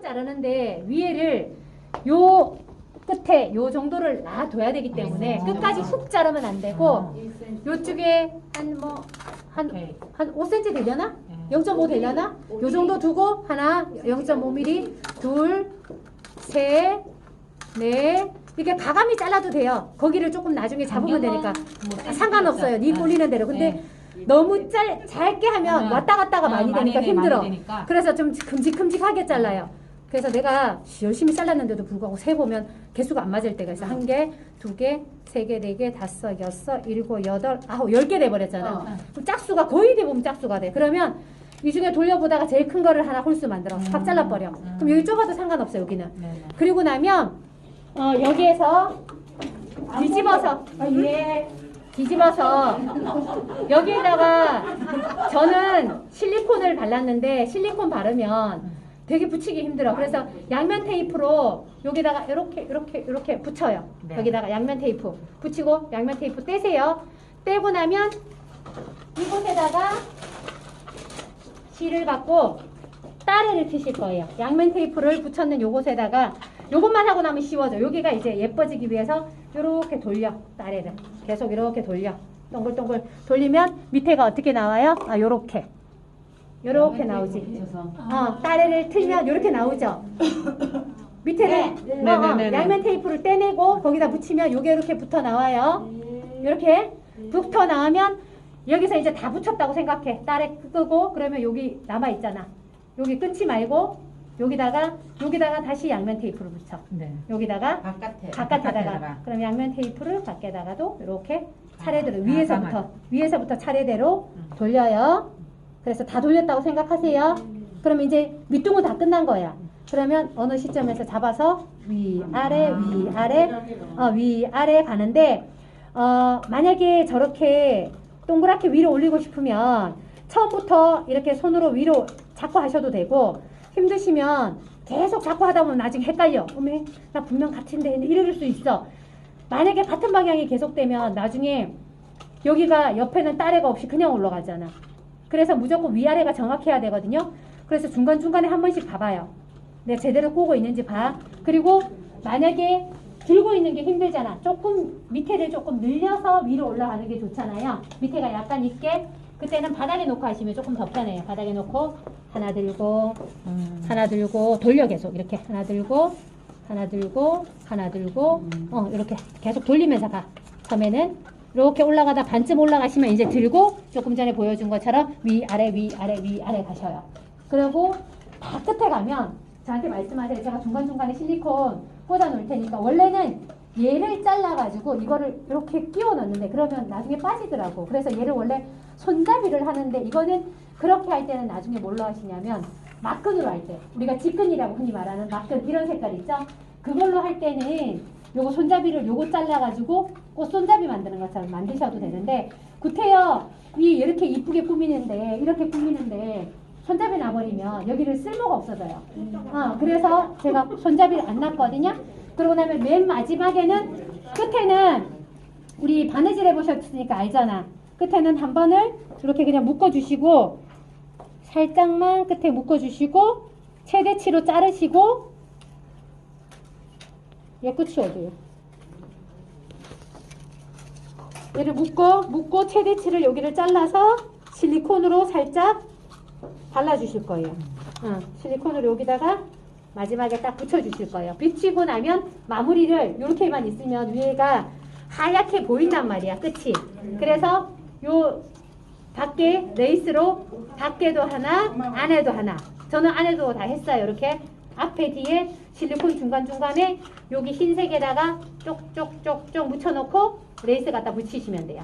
쭉 자르는데 위에를 요 끝에 요 정도를 놔둬야 되기 때문에 어. 끝까지 훅 자르면 안 되고 요쪽에 한 뭐한 오케이. 한 5cm 되려나? 네. 0.5 되려나? 요 정도 두고 하나 0.5mm 둘 셋, 넷 이렇게 가감이 잘라도 돼요. 거기를 조금 나중에 잡으면 되니까 뭐 상관없어요. 니 꼴리는 대로. 근데 네. 너무 짧 짧게 하면 음. 왔다 갔다가 어, 많이 되니까 돼, 힘들어. 그래서 좀 큼직큼직하게 잘라요. 그래서 내가 열심히 잘랐는데도 불구하고 세 보면 개수가 안 맞을 때가 있어. 한 개, 두 개, 세 개, 네 개, 다섯, 여섯, 일곱, 여덟, 아홉, 열 개 돼버렸잖아. 어. 그럼 짝수가 거의 대부분 짝수가 돼. 그러면 이 중에 돌려보다가 제일 큰 거를 하나 홀수 만들어. 팍 음. 잘라버려. 음. 그럼 여기 좁아도 상관없어, 여기는. 네, 네. 그리고 나면, 어, 여기에서 뒤집어서, 어, 예. 뒤집어서 여기에다가 저는 실리콘을 발랐는데 실리콘 바르면 되게 붙이기 힘들어. 그래서 양면 테이프로 여기다가 이렇게 이렇게 이렇게 붙여요. 네. 여기다가 양면 테이프 붙이고 양면 테이프 떼세요. 떼고 나면 이곳에다가 실을 갖고 따레를 트실 거예요. 양면 테이프를 붙였는 요곳에다가 요것만 하고 나면 쉬워져. 여기가 이제 예뻐지기 위해서 이렇게 돌려 따레를 계속 이렇게 돌려 동글동글 돌리면 밑에가 어떻게 나와요? 아 요렇게 요렇게 나오지. 어 따레를 틀면 요렇게 나오죠. 밑에는 네, 어, 어, 네, 네, 네. 양면 테이프를 떼내고 거기다 붙이면 요게 이렇게 붙어 나와요. 이렇게 붙어 나오면 여기서 이제 다 붙였다고 생각해. 딸에 끄고 그러면 여기 남아 있잖아. 여기 끊지 말고 여기다가 여기다가 다시 양면 테이프를 붙여. 네. 여기다가 바깥에 바깥에다가 그럼 양면 테이프를 밖에다가도 이렇게 차례대로 아, 위에서부터 가만. 위에서부터 차례대로 음. 돌려요. 그래서 다 돌렸다고 생각하세요. 그럼 이제 밑둥은 다 끝난 거야. 그러면 어느 시점에서 잡아서 위 아래 위 아래 어, 위 아래 가는데 어, 만약에 저렇게 동그랗게 위로 올리고 싶으면 처음부터 이렇게 손으로 위로 잡고 하셔도 되고 힘드시면 계속 잡고 하다 보면 나중에 헷갈려. 어메 나 분명 같은데 이럴 수 있어. 만약에 같은 방향이 계속되면 나중에 여기가 옆에는 따레가 없이 그냥 올라가잖아. 그래서 무조건 위아래가 정확해야 되거든요. 그래서 중간중간에 한 번씩 봐봐요. 내가 제대로 꼬고 있는지 봐. 그리고 만약에 들고 있는 게 힘들잖아. 조금 밑에를 조금 늘려서 위로 올라가는 게 좋잖아요. 밑에가 약간 있게 그때는 바닥에 놓고 하시면 조금 더 편해요. 바닥에 놓고 하나 들고 음. 하나 들고 돌려 계속 이렇게 하나 들고 하나 들고 하나 들고 어 이렇게 계속 돌리면서 가 처음에는 이렇게 올라가다 반쯤 올라가시면 이제 들고 조금 전에 보여준 것처럼 위 아래 위 아래 위 아래 가셔요. 그리고 다 끝에 가면 저한테 말씀하세요. 제가 중간중간에 실리콘 꽂아 놓을 테니까 원래는 얘를 잘라 가지고 이거를 이렇게 끼워 넣는데 그러면 나중에 빠지더라고. 그래서 얘를 원래 손잡이를 하는데 이거는 그렇게 할 때는 나중에 뭘로 하시냐면 막근으로 할 때. 우리가 직근이라고 흔히 말하는 막근 이런 색깔 있죠? 그걸로 할 때는 요거 손잡이를 요거 잘라가지고 꽃 손잡이 만드는 것처럼 만드셔도 되는데 구태여 위 이렇게 이쁘게 꾸미는데 이렇게 꾸미는데 손잡이 나버리면 여기를 쓸모가 없어져요. 어, 그래서 제가 손잡이를 안 놨거든요. 그러고 나면 맨 마지막에는 끝에는 우리 바느질 해보셨으니까 알잖아. 끝에는 한 번을 이렇게 그냥 묶어주시고 살짝만 끝에 묶어주시고 최대치로 자르시고 얘 끝이 어디예요? 얘를 묶어 묶고 최대치를 여기를 잘라서 실리콘으로 살짝 발라주실 거예요. 어, 실리콘으로 여기다가 마지막에 딱 붙여주실 거예요. 붙이고 나면 마무리를 이렇게만 있으면 위에가 하얗게 보인단 말이야. 끝이. 그래서 요 밖에 레이스로 밖에도 하나 안에도 하나 저는 안에도 다 했어요 이렇게 앞에 뒤에 실리콘 중간중간에 여기 흰색에다가 쪽쪽쪽쪽 묻혀놓고 레이스 갖다 붙이시면 돼요